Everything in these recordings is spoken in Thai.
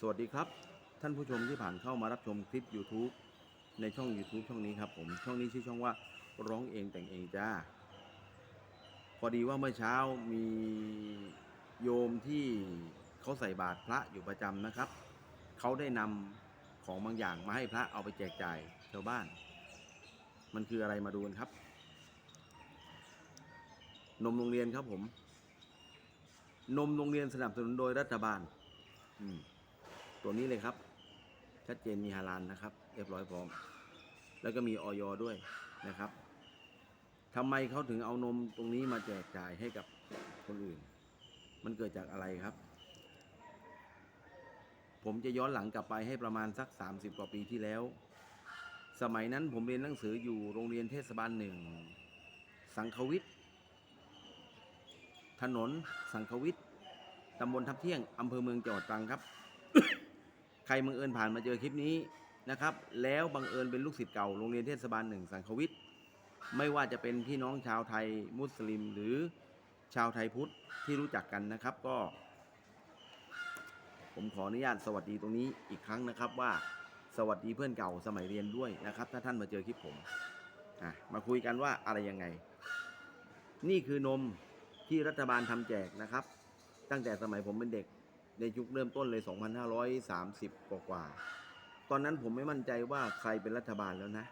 สวัสดีครับ ท่านผู้ชมที่ผ่านเข้ามารับชมคลิป YouTube ในช่อง YouTube ช่องนี้ครับผมช่องนี้ชื่อช่องว่าร้องเองแต่งเองจ้า พอดีว่าเมื่อเช้ามีโยมที่เขาใส่บาตรพระอยู่ประจำนะครับ เขาได้นำของบางอย่างมาให้พระเอาไปแจกจ่ายชาวบ้าน มันคืออะไรมาดูกันครับ นมโรงเรียนครับผม นมโรงเรียนสนับสนุนโดยรัฐบาล อืม ตัวนี้เลยครับ ชัดเจนมีฮาลานนะครับ เรียบร้อยพร้อม แล้วก็มีออยด้วยนะครับทำไมเขาถึงเอานมตรงนี้มาแจกจ่ายให้กับคนอื่น มันเกิดจากอะไรครับ ผมจะย้อนหลังกลับไปให้ประมาณสัก 30 กว่าปีที่แล้ว สมัยนั้นผมเรียนหนังสืออยู่โรงเรียนเทศบาลหนึ่ง สังควิทย์ถนนสังควิทย์ตำบลทับเที่ยง อำเภอเมืองจังหวัดตรังครับ ใครบังเอิญผ่านมาเจอคลิปนี้นะครับ แล้วบังเอิญเป็นลูกศิษย์เก่าโรงเรียนเทศบาลหนึ่งสังควิทย์ไม่ว่าจะเป็นพี่น้องชาวไทยมุสลิม หรือชาวไทยพุทธที่รู้จักกันนะครับก็ ผมขออนุญาตสวัสดีตรงนี้อีกครั้งนะครับว่าสวัสดีเพื่อนเก่าสมัยเรียนด้วยนะครับ ถ้าท่านมาเจอคลิปผมอะมาคุยกันว่าอะไรยังไง นี่คือนมที่รัฐบาลทำแจกนะครับ ตั้งแต่สมัยผมเป็นเด็ก ในยุคเริ่มต้นเลย 2530 กว่ากว่า ตอนนั้นผมไม่มั่นใจว่าใครเป็นรัฐบาลแล้วนะ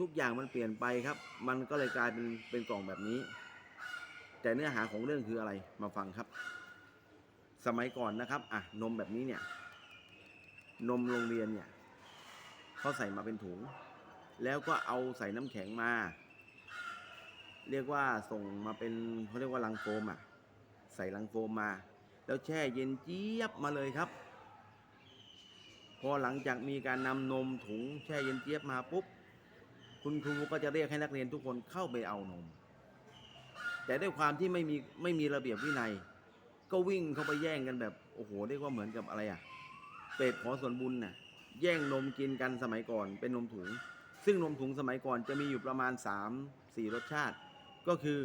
ทุกอย่างมันเปลี่ยนไปครับ มันก็เลยกลายเป็นเป็นกล่องแบบนี้ แต่เนื้อหาของเรื่องคืออะไรมาฟังครับ สมัยก่อนนะครับอะนมแบบนี้เนี่ย นมโรงเรียนเนี่ยเขาใส่มาเป็นถุง แล้วก็เอาใส่น้ำแข็งมา เรียกว่าส่งมาเป็นเขาเรียกว่าลังโฟมอะใส่ลังโฟมมา แล้วแช่เย็นเจี๊ยบมาเลยครับ พอหลังจากมีการนำนมถุงแช่เย็นเจี๊ยบมาปุ๊บ คุณครูก็จะเรียกให้นักเรียนทุกคนเข้าไปเอานม แต่ด้วยความที่ไม่มีไม่มีระเบียบวินัย ก็วิ่งเข้าไปแย่งกันแบบโอ้โหเรียกว่าเหมือนกับอะไรอะเป็ดขอส่วนบุญน่ะแย่งนมกินกันสมัยก่อนเป็นนมถุง ซึ่งนมถุงสมัยก่อนจะมีอยู่ประมาณ 3 4 รสชาติ ก็คือ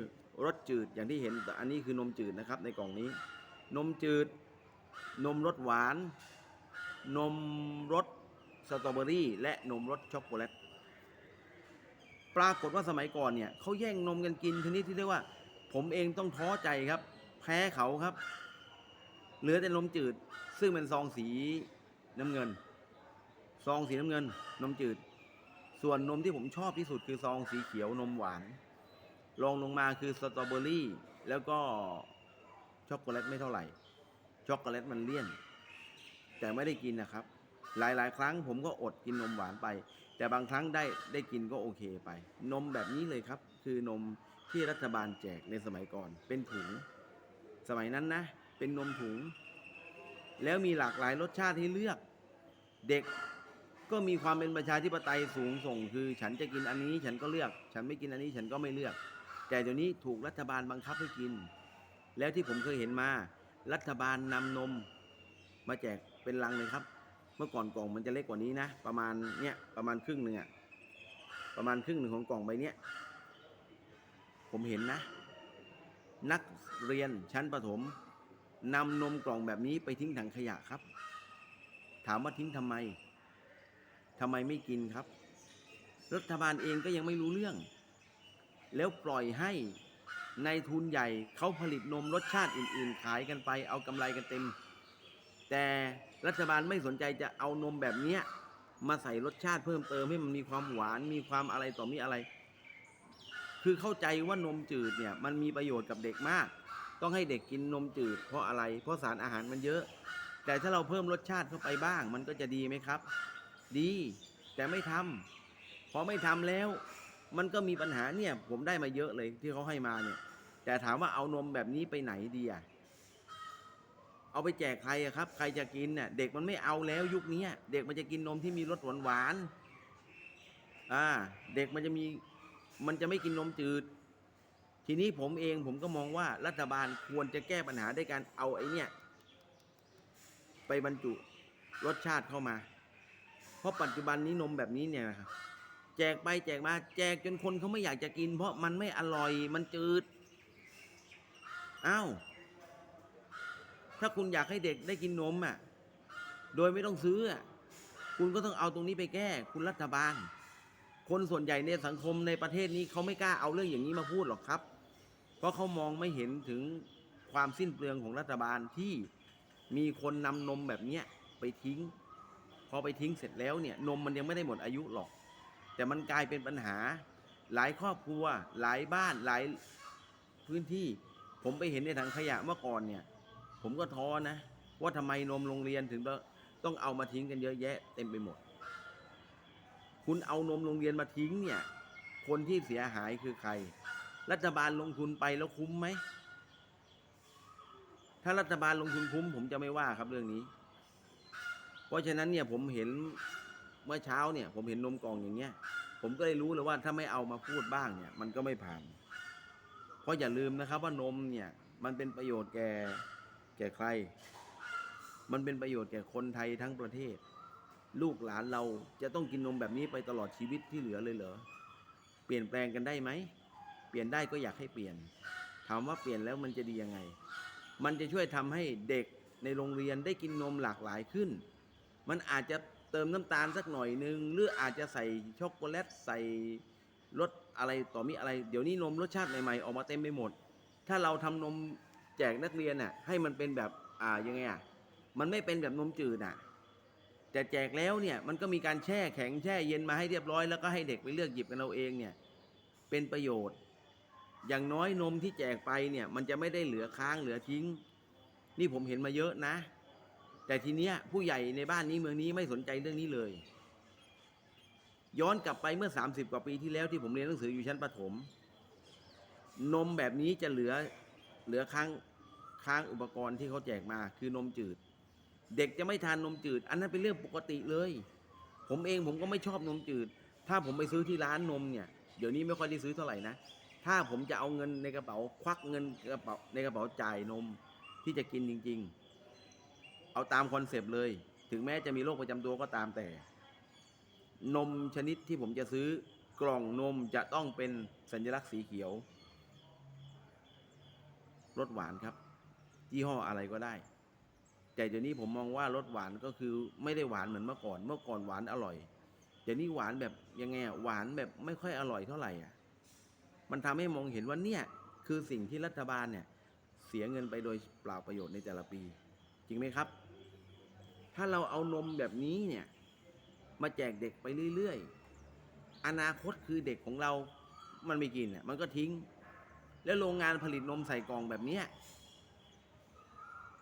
รสจืดอย่างที่เห็นแต่อันนี้คือนมจืดนะครับในกล่องนี้ นมจืด นมรสหวาน นมรสสตรอเบอรี่ และนมรสช็อกโกแลตปรากฏว่าสมัยก่อนเนี่ยเขาแย่งนมกันกินชนิดที่เรียกว่า ผมเองต้องท้อใจครับ แพ้เขาครับ เหลือแต่นมจืด ซึ่งเป็นซองสีน้ำเงิน ซองสีน้ำเงิน นมจืด ส่วนนมที่ผมชอบที่สุดคือซองสีเขียวนมหวานรองลงมาคือสตรอเบอรี่ แล้วก็ ช็อกโกแลตไม่เท่าไหร่ ช็อกโกแลตมันเลี่ยน แต่ไม่ได้กินนะครับ หลายๆ ครั้งผมก็อดกินนมหวานไป แต่บางครั้งได้ได้กินก็โอเคไป นมแบบนี้เลยครับ คือนมที่รัฐบาลแจกในสมัยก่อน เป็นถุง สมัยนั้นนะ เป็นนมถุง แล้วมีหลากหลายรสชาติให้เลือก เด็กก็มีความเป็นประชาธิปไตยสูงส่ง คือ ฉันจะกินอันนี้ฉันก็เลือก ฉันไม่กินอันนี้ฉันก็ไม่เลือก แต่เดี๋ยวนี้ถูกรัฐบาลบังคับให้กิน แล้วที่ผมเคยเห็นมา รัฐบาลนำนม มาแจกเป็นลังเลยครับ เมื่อก่อนกล่องมันจะเล็กกว่านี้นะ ประมาณเนี้ยประมาณครึ่งหนึ่งอะประมาณครึ่งหนึ่งของกล่องใบเนี้ยผมเห็นนะ นักเรียนชั้นประถมนำนมกล่องแบบนี้ไปทิ้งถังขยะครับ ถามว่าทิ้งทำไมทำไมไม่กินครับ รัฐบาลเองก็ยังไม่รู้เรื่อง แล้วปล่อยให้ ในทุนใหญ่เขาผลิตนมรสชาติอื่น ๆ ขายกันไปเอากำไรกันเต็ม แต่รัฐบาลไม่สนใจจะเอานมแบบเนี้ยมาใส่รสชาติเพิ่มเติมให้มันมีความหวานมีความอะไรต่อมีอะไร คือเข้าใจว่านมจืดเนี่ยมันมีประโยชน์กับเด็กมาก ต้องให้เด็กกินนมจืด เพราะอะไร เพราะสารอาหารมันเยอะ แต่ถ้าเราเพิ่มรสชาติเข้าไปบ้าง มันก็จะดีไหมครับ ดี แต่ไม่ทำพอไม่ทำแล้ว มันก็มีปัญหาเนี่ย ผมได้มาเยอะเลยที่เขาให้มาเนี่ย แต่ถามว่าเอานมแบบนี้ไปไหนดีอะเอาไปแจกใครอะครับ ใครจะกินเนี่ยเด็กมันไม่เอาแล้วยุคนี้เด็กมันจะกินนมที่มีรสหวานหวานอ่า เด็กมันจะมี มันจะไม่กินนมจืด ทีนี้ผมเองผมก็มองว่ารัฐบาลควรจะแก้ปัญหาด้วยการเอาไอ้เนี่ย ไปบรรจุรสชาติเข้ามา เพราะปัจจุบันนี้นมแบบนี้เนี่ยนะครับแจกไปแจกมา แจกจนคนเขาไม่อยากจะกิน เพราะมันไม่อร่อยมันจืด อ้าว ถ้าคุณอยากให้เด็กได้กินนมอะ โดยไม่ต้องซื้ออะ คุณก็ต้องเอาตรงนี้ไปแก้ คุณรัฐบาล คนส่วนใหญ่ในสังคมในประเทศนี้เขาไม่กล้าเอาเรื่องอย่างนี้มาพูดหรอกครับ เพราะเขามองไม่เห็นถึงความสิ้นเปลืองของรัฐบาลที่มีคนนำนมแบบเนี้ยไปทิ้ง พอไปทิ้งเสร็จแล้วเนี่ย นมมันยังไม่ได้หมดอายุหรอก แต่มันกลายเป็นปัญหาหลายครอบครัว หลายบ้านหลายพื้นที่ ผมไปเห็นในถังขยะเมื่อก่อนเนี่ย ผมก็ท้อนะ ว่าทำไมนมโรงเรียนถึงต้องเอามาทิ้งกันเยอะแยะ เต็มไปหมด คุณเอานมโรงเรียนมาทิ้งเนี่ย คนที่เสียหายคือใคร รัฐบาลลงทุนไปแล้วคุ้มไหม ถ้ารัฐบาลลงทุนคุ้ม ผมจะไม่ว่าครับเรื่องนี้ เพราะฉะนั้นเนี่ยผมเห็นเมื่อเช้าเนี่ย ผมเห็นนมกล่องอย่างเงี้ย ผมก็เลยรู้เลยว่าถ้าไม่เอามาพูดบ้างเนี่ย มันก็ไม่ผ่าน เพราะอย่าลืมนะครับว่านมเนี่ยมันเป็นประโยชน์แก่แก่ใคร มันเป็นประโยชน์แก่คนไทยทั้งประเทศ ลูกหลานเราจะต้องกินนมแบบนี้ไปตลอดชีวิตที่เหลือเลยเหรอ เปลี่ยนแปลงกันได้ไหม เปลี่ยนได้ก็อยากให้เปลี่ยน ถามว่าเปลี่ยนแล้วมันจะดียังไง มันจะช่วยทำให้เด็กในโรงเรียนได้กินนมหลากหลายขึ้น มันอาจจะเติมน้ำตาลสักหน่อยนึง หรืออาจจะใส่ช็อกโกแลตใส่รส อะไรต่อมีอะไร เดี๋ยวนี้นมรสชาติใหม่ๆออกมาเต็มไปหมด ถ้าเราทำนมแจกนักเรียนน่ะให้มันเป็นแบบอ่ายังไงอะมันไม่เป็นแบบนมจืดอะแต่แจกแล้วเนี่ยมันก็มีการแช่แข็งแช่เย็นมาให้เรียบร้อยแล้วก็ให้เด็กไปเลือกหยิบกันเราเองเนี่ยเป็นประโยชน์ อย่างน้อยนมที่แจกไปเนี่ยมันจะไม่ได้เหลือค้างเหลือทิ้ง นี่ผมเห็นมาเยอะนะ แต่ทีเนี้ยผู้ใหญ่ในบ้านนี้เมืองนี้ไม่สนใจเรื่องนี้เลย ย้อนกลับไปเมื่อ 30 กว่าปีที่แล้วที่ผมเรียนหนังสืออยู่ชั้นประถม นมแบบนี้จะเหลือเหลือค้างค้างอุปกรณ์ที่เขาแจกมาคือนมจืด เด็กจะไม่ทานนมจืด อันนั้นเป็นเรื่องปกติเลย ผมเองผมก็ไม่ชอบนมจืด ถ้าผมไปซื้อที่ร้านนมเนี่ยเดี๋ยวนี้ไม่ค่อยได้ซื้อเท่าไหร่นะถ้าผมจะเอาเงินในกระเป๋าควักเงินกระเป๋าในกระเป๋าจ่ายนมที่จะกินจริง ๆ เอาตามคอนเซปต์เลย ถึงแม้จะมีโรคประจำตัวก็ตามแต่ นมชนิดที่ผมจะซื้อกล่องนมจะต้องเป็นสัญลักษณ์สีเขียวรสหวานครับยี่ห้ออะไรก็ได้ แต่เดี๋ยวนี้ผมมองว่ารสหวานก็คือไม่ได้หวานเหมือนเมื่อก่อน เมื่อก่อนหวานอร่อยเดี๋ยวนี้หวานแบบยังไงอะหวานแบบไม่ค่อยอร่อยเท่าไหร่อะ มันทำให้มองเห็นว่าเนี่ยคือสิ่งที่รัฐบาลเนี่ยเสียเงินไปโดยเปล่าประโยชน์ในแต่ละปี จริงไหมครับ ถ้าเราเอานมแบบนี้เนี่ย มาแจกเด็กไปเรื่อยๆ อนาคตคือเด็กของเรามันไม่กินอะมันก็ทิ้ง แล้วโรงงานผลิตนมใส่กล่องแบบเนี้ย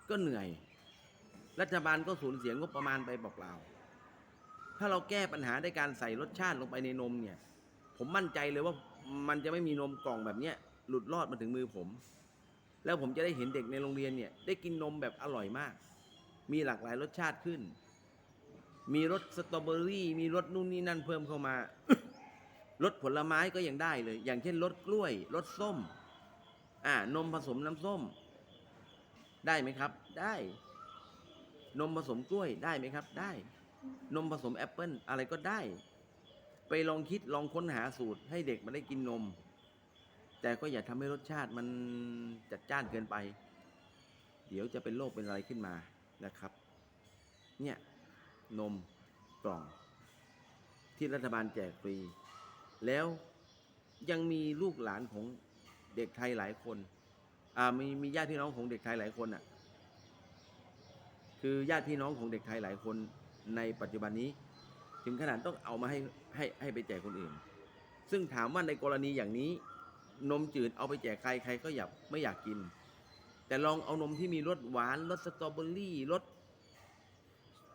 ก็เหนื่อย รัฐบาลก็สูญเสียงบประมาณไปเปล่าๆถ้าเราแก้ปัญหาด้วยการใส่รสชาติลงไปในนมเนี่ย ผมมั่นใจเลยว่ามันจะไม่มีนมกล่องแบบเนี้ยหลุดรอดมาถึงมือผม แล้วผมจะได้เห็นเด็กในโรงเรียนเนี่ย ได้กินนมแบบอร่อยมาก มีหลากหลายรสชาติขึ้น มีรสสตรอเบอรี่ มีรสนู่นนี่นั่นเพิ่มเข้ามารสผลไม้ก็ยังได้เลย อย่างเช่นรสกล้วยรสส้ม อ่านมผสมน้ำส้ม ได้ไหมครับ ได้ นมผสมกล้วยได้ไหมครับ ได้ นมผสมแอปเปิลอะไรก็ได้ ไปลองคิดลองค้นหาสูตร ให้เด็กมาได้กินนม แต่ก็อย่าทำให้รสชาติมันจัดจ้านเกินไป เดี๋ยวจะเป็นโรคเป็นอะไรขึ้นมานะครับ เนี่ย นมกล่อง ที่รัฐบาลแจกฟรี แล้วยังมีลูกหลานของเด็กไทยหลายคนอ่ามีมีญาติพี่น้องของเด็กไทยหลายคนอะคือญาติพี่น้องของเด็กไทยหลายคนในปัจจุบันนี้ ถึงขนาดต้องเอามาให้ให้ให้ไปแจกคนอื่น ซึ่งถามว่าในกรณีอย่างนี้ นมจืดเอาไปแจกใครใครก็อยากไม่อยากกิน แต่ลองเอานมที่มีรสหวานรสสตรอเบอรี่รส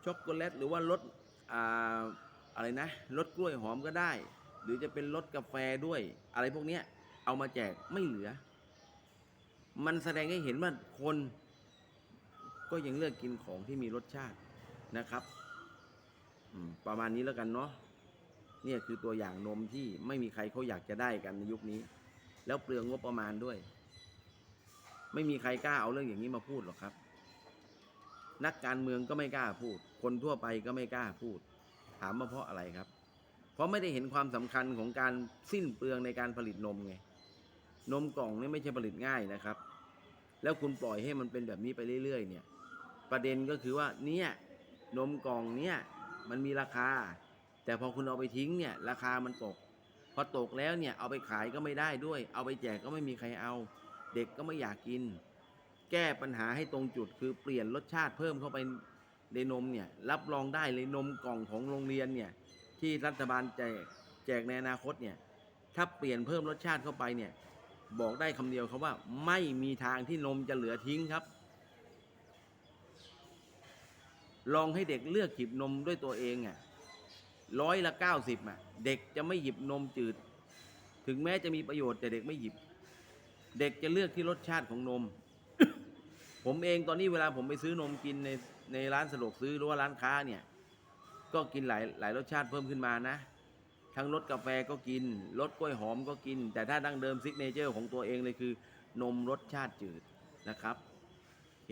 ช็อกโกแลตหรือว่ารสอ่าอะไรนะรสกล้วยหอมก็ได้ หรือจะเป็นรสกาแฟด้วย อะไรพวกเนี้ยเอามาแจกไม่เหลือ มันแสดงให้เห็นว่าคนก็ยังเลือกกินของที่มีรสชาตินะครับประมาณนี้แล้วกันเนาะเนี่ยคือตัวอย่างนมที่ไม่มีใครเขาอยากจะได้กันในยุคนี้ แล้วเปลืองงบประมาณด้วย ไม่มีใครกล้าเอาเรื่องอย่างนี้มาพูดหรอกครับ นักการเมืองก็ไม่กล้าพูด คนทั่วไปก็ไม่กล้าพูด ถามว่าเพราะอะไรครับ เพราะไม่ได้เห็นความสำคัญของการสิ้นเปลืองในการผลิตนมไง นมกล่องนี่ไม่ใช่ผลิตง่ายนะครับ แล้วคุณปล่อยให้มันเป็นแบบนี้ไปเรื่อย ๆ เนี่ย ประเด็นก็คือว่าเนี่ยนมกล่องเนี่ยมันมีราคา แต่พอคุณเอาไปทิ้งเนี่ย ราคามันตก พอตกแล้วเนี่ยเอาไปขายก็ไม่ได้ด้วย เอาไปแจกก็ไม่มีใครเอา เด็กก็ไม่อยากกิน แก้ปัญหาให้ตรงจุดคือเปลี่ยนรสชาติเพิ่มเข้าไปในนมเนี่ยรับรองได้เลยนมกล่องของโรงเรียนเนี่ยที่รัฐบาลแจกแจกในอนาคตเนี่ยถ้าเปลี่ยนเพิ่มรสชาติเข้าไปเนี่ยบอกได้คำเดียวครับว่าไม่มีทางที่นมจะเหลือทิ้งครับ ลองให้เด็กเลือกหยิบนมด้วยตัวเองอะร้อยละเก้าสิบอะเด็กจะไม่หยิบนมจืด ถึงแม้จะมีประโยชน์แต่เด็กไม่หยิบ เด็กจะเลือกที่รสชาติของนม ผมเองตอนนี้เวลาผมไปซื้อนมกินในในร้านสะดวกซื้อหรือว่าร้านค้าเนี่ย ก็กินหลายหลายรสชาติเพิ่มขึ้นมานะ ทั้งรสกาแฟก็กินรสกล้วยหอมก็กิน แต่ถ้าดั้งเดิมซิกเนเจอร์ของตัวเองเลยคือ นมรสชาติจืดนะครับโอเค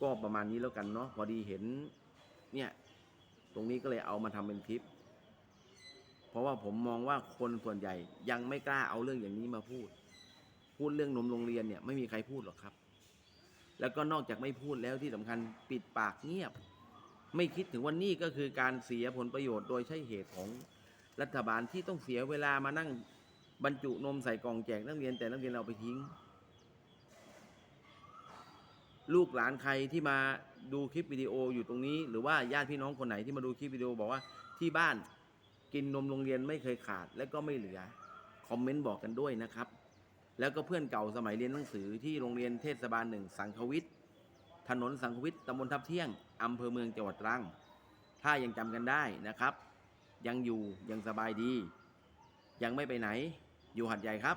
ก็ประมาณนี้แล้วกันเนาะพอดีเห็นเนี่ยตรงนี้ก็เลยเอามาทำเป็นคลิป เพราะว่าผมมองว่าคนส่วนใหญ่ยังไม่กล้าเอาเรื่องอย่างนี้มาพูด พูดเรื่องนมโรงเรียนเนี่ยไม่มีใครพูดหรอกครับ แล้วก็นอกจากไม่พูดแล้วที่สำคัญปิดปากเงียบ ไม่คิดถึงว่านี่ก็คือการเสียผลประโยชน์โดยใช่เหตุของรัฐบาลที่ต้องเสียเวลามานั่งบรรจุนมใส่กล่องแจกนักเรียนแต่นักเรียนเอาไปทิ้ง ลูกหลานใครที่มาดูคลิปวิดีโออยู่ตรงนี้ หรือว่าญาติพี่น้องคนไหนที่มาดูคลิปวิดีโอบอกว่าที่บ้านกินนมโรงเรียนไม่เคยขาดและก็ไม่เหลือ คอมเมนต์บอกกันด้วยนะครับ แล้วก็เพื่อนเก่าสมัยเรียนหนังสือที่โรงเรียนเทศบาลหนึ่งสังควิทย์ถนนสังควิทย์ตำบลทับเที่ยงอำเภอเมืองจังหวัดตรัง ถ้ายังจำกันได้นะครับ ยังอยู่ยังสบายดี ยังไม่ไปไหน อยู่หัดใหญ่ครับ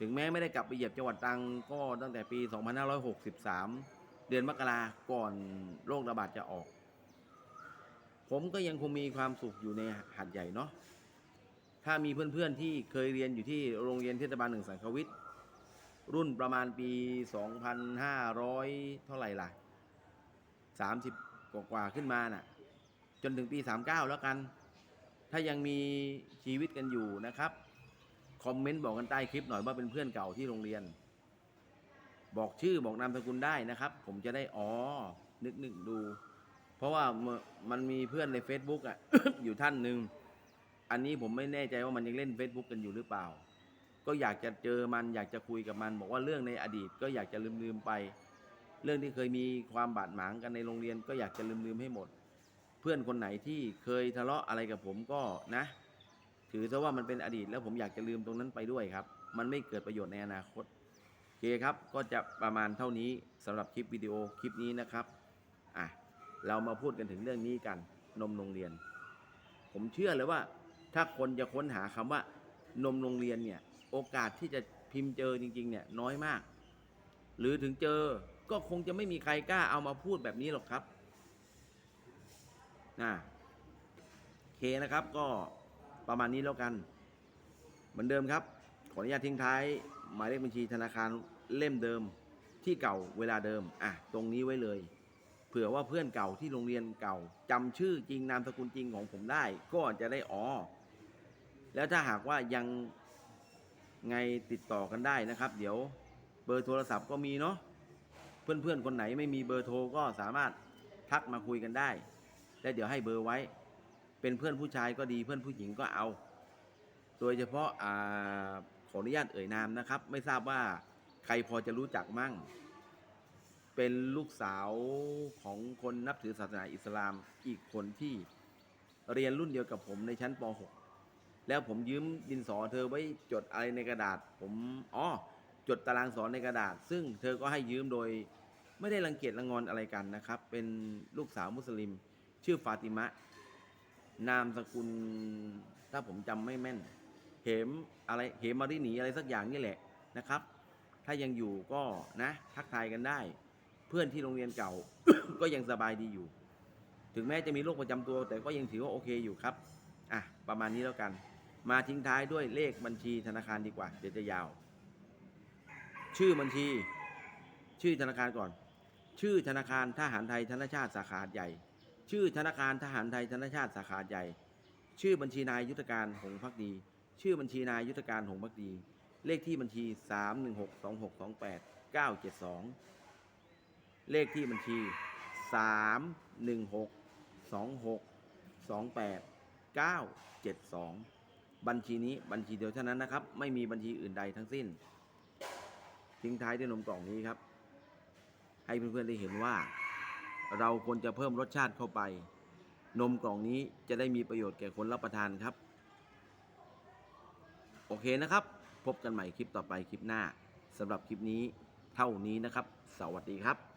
ถึงแม้ไม่ได้กลับไปเหยียบจังหวัดตรังก็ตั้งแต่ปี 2563 เดือนมกราก่อนโรคระบาดจะออก ผมก็ยังคงมีความสุขอยู่ในหัดใหญ่เนาะ ถ้ามีเพื่อนๆที่เคยเรียนอยู่ที่โรงเรียนเทศบาลหนึ่งสังควิทย์รุ่นประมาณปี 2,500 เท่าไหร่ล่ะ 30 กว่าๆขึ้นมาน่ะ จนถึงปี 39 แล้วกัน ถ้ายังมีชีวิตกันอยู่นะครับ คอมเมนต์บอกกันใต้คลิปหน่อยว่าเป็นเพื่อนเก่าที่โรงเรียน บอกชื่อบอกนามสกุลได้นะครับ ผมจะได้อ๋อนึกนึกดู เพราะว่ามันมีเพื่อนใน Facebook อะอยู่ท่านหนึ่ง อันนี้ผมไม่แน่ใจว่ามันยังเล่น Facebook กันอยู่หรือเปล่า ก็อยากจะเจอมันอยากจะคุยกับมัน บอกว่าเรื่องในอดีตก็อยากจะลืมๆไป เรื่องที่เคยมีความบาดหมางกันในโรงเรียนก็อยากจะลืมๆให้หมด เพื่อนคนไหนที่เคยทะเลาะอะไรกับผมก็นะ ถือซะว่ามันเป็นอดีต แล้วผมอยากจะลืมตรงนั้นไปด้วยครับ มันไม่เกิดประโยชน์ในอนาคตโอเคครับก็จะประมาณเท่านี้สำหรับคลิปวิดีโอคลิปนี้นะครับอะเรามาพูดกันถึงเรื่องนี้กันนมโรงเรียน ผมเชื่อเลยว่า ถ้าคนจะค้นหาคำว่านมโรงเรียนเนี่ย โอกาสที่จะพิมพ์เจอจริง ๆ เนี่ยน้อยมาก หรือถึงเจอก็คงจะไม่มีใครกล้าเอามาพูดแบบนี้หรอกครับนะเคนะครับก็ประมาณนี้แล้วกัน เหมือนเดิมครับ ขออนุญาตทิ้งท้าย หมายเลขบัญชีธนาคารเล่มเดิมที่เก่าเวลาเดิม อะ ตรงนี้ไว้เลย เผื่อว่าเพื่อนเก่าที่โรงเรียนเก่าจำชื่อจริงนามสกุลจริงของผมได้ ก็จะได้อ๋อ แล้วถ้าหากว่ายังไงติดต่อกันได้นะครับ เดี๋ยวเบอร์โทรศัพท์ก็มีเนาะเพื่อนๆคนไหนไม่มีเบอร์โทรก็สามารถทักมาคุยกันได้ และเดี๋ยวให้เบอร์ไว้ เป็นเพื่อนผู้ชายก็ดีเพื่อนผู้หญิงก็เอา โดยเฉพาะอาขออนุญาตเอ่ยนามนะครับ ไม่ทราบว่าใครพอจะรู้จักมั่ง เป็นลูกสาวของคนนับถือศาสนาอิสลามอีกคนที่เรียนรุ่นเดียวกับผมในชั้นป .6 แล้วผมยืมดินสอเธอไว้จดอะไรในกระดาษ ผมอ๋อจดตารางสอนในกระดาษ ซึ่งเธอก็ให้ยืมโดย ไม่ได้รังเกียจรังงอนอะไรกันนะครับ เป็นลูกสาวมุสลิม ชื่อฟาติมะ นามสกุล ถ้าผมจำไม่แม่น เหมอะไรเหมมาริหนีอะไรสักอย่างนี่แหละนะครับ ถ้ายังอยู่ก็นะ ทักทายกันได้ เพื่อนที่โรงเรียนเก่า ก็ยังสบายดีอยู่ ถึงแม้จะมีโรคประจำตัว แต่ก็ยังถือว่าโอเคอยู่ครับ อะประมาณนี้แล้วกัน มาทิ้งท้ายด้วยเลขบัญชีธนาคารดีกว่า เดี๋ยวจะยาว ชื่อบัญชี ชื่อธนาคารก่อน ชื่อธนาคารทหารไทยธนชาติสาขาใหญ่ ชื่อธนาคารทหารไทยธนชาติสาขาใหญ่ ชื่อบัญชีนายยุทธการหงพักดี ชื่อบัญชีนายยุทธการหงพักดี เลขที่บัญชี 3162628 972 เลขที่บัญชี 316 26 28 972 บัญชีนี้บัญชีเดียวเท่านั้นนะครับ ไม่มีบัญชีอื่นใดทั้งสิ้น ทิ้งท้ายด้วยนมกล่องนี้ครับ ให้เพื่อนๆได้เห็นว่า เราควรจะเพิ่มรสชาติเข้าไป นมกล่องนี้จะได้มีประโยชน์แก่คนรับประทานครับ โอเคนะครับ พบกันใหม่คลิปต่อไปคลิปหน้าสำหรับคลิปนี้เท่านี้นะครับ สวัสดีครับ